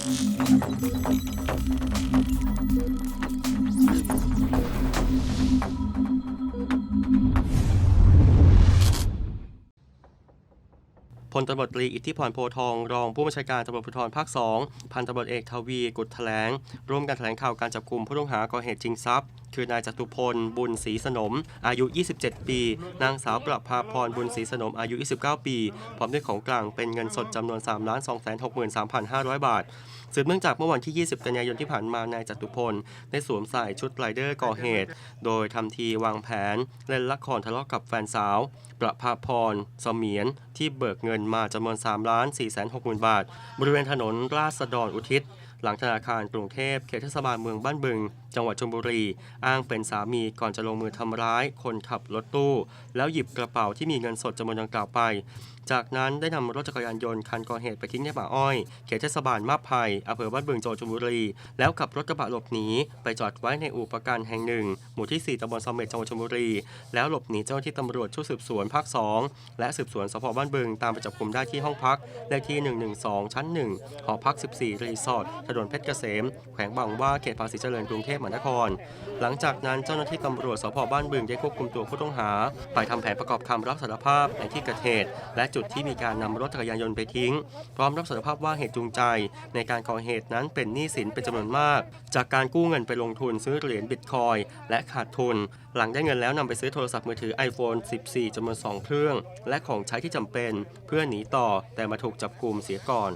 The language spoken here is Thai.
พลตำรวจตรีอิทธิพรโพทอง รองผู้บัญชาการตำรวจภูธรภาค 2 พันตำรวจเอกทวี กุฎแถลง ร่วมกันแถลงข่าวการจับกลุ่มผู้ต้องหาก่อเหตุจริงทรัพย์คือนายจตุพล บุญศรีสนม อายุ 27 ปี นางสาวประภาพร บุญศรีสนม อายุ 29 ปี พร้อมด้วยของกลางเป็นเงินสดจำนวน 3 2 6 3 5 0 0 บาท สืบเนื่องจากเมื่อวันที่ 20 กันยายนที่ผ่านมา นายจตุพล ได้สวมใส่ชุดไรเดอร์ก่อเหตุ โดยทำทีวางแผน เล่นละครทะเลาะกับแฟนสาว ประภาพรสมียน ที่เบิกเงินมาจำนวน3 4 6 0 0 0 บาท บริเวณถนนราษฎรอุทิศ หลังธนาคารกรุงเทพเขตเทศบาลเมืองบ้านบึง จังหวัดชลบุรี อ้างเป็นสามีก่อนจะลงมือทำร้าย คนขับรถตู้ แล้วหยิบกระเป๋าที่มีเงินสดจำนวนดังกล่าวไป จากนั้นได้นำรถจักรยานยนต์คันก่อเหตุไปทิ้งในป่าอ้อย เขตเทศบาลมาบไผ่อำเภอบ้านบึงจังหวัดชลบุรี แล้วขับรถกระบะหลบหนีไปจอดไว้ในอู่ประกันแห่งหนึ่ง หมู่ที่ 4ตำบลสมเม็ดจังหวัดชลบุรี แล้วหลบหนีเจ้าหน้าที่ตำรวจชุดสืบสวนภาค 2 และสืบสวนสพบ้านบึงตามไปจับกุมได้ที่ห้องพักเลขที่ 112 ชั้น 1 หอพัก 14 รีสอร์ทถนนเพชรเกษม แขวงบางว่าเขตภาษีเจริญกรุงเทพมหานคร หลังจากนั้นเจ้าหน้าที่ตำรวจสพบ้านบึงได้ควบคุมตัวผู้ต้องหา ไปทำแผนประกอบคำรับสารภาพในที่เกิดเหตุ และจุดที่มีการนำรถจักรยานยนต์ไปทิ้ง พร้อมรับสารภาพว่าเหตุจูงใจ ในการก่อเหตุนั้นเป็นหนี้สินเป็นจำนวนมาก จากการกู้เงินไปลงทุนซื้อเหรียญบิตคอยและขาดทุน หลังได้เงินแล้วนำไปซื้อโทรศัพท์มือถือ iPhone 14จำนวน2เครื่อง และของใช้ที่จำเป็น เพื่อหนีต่อแต่มาถูกจับกลุ่มเสียก่อน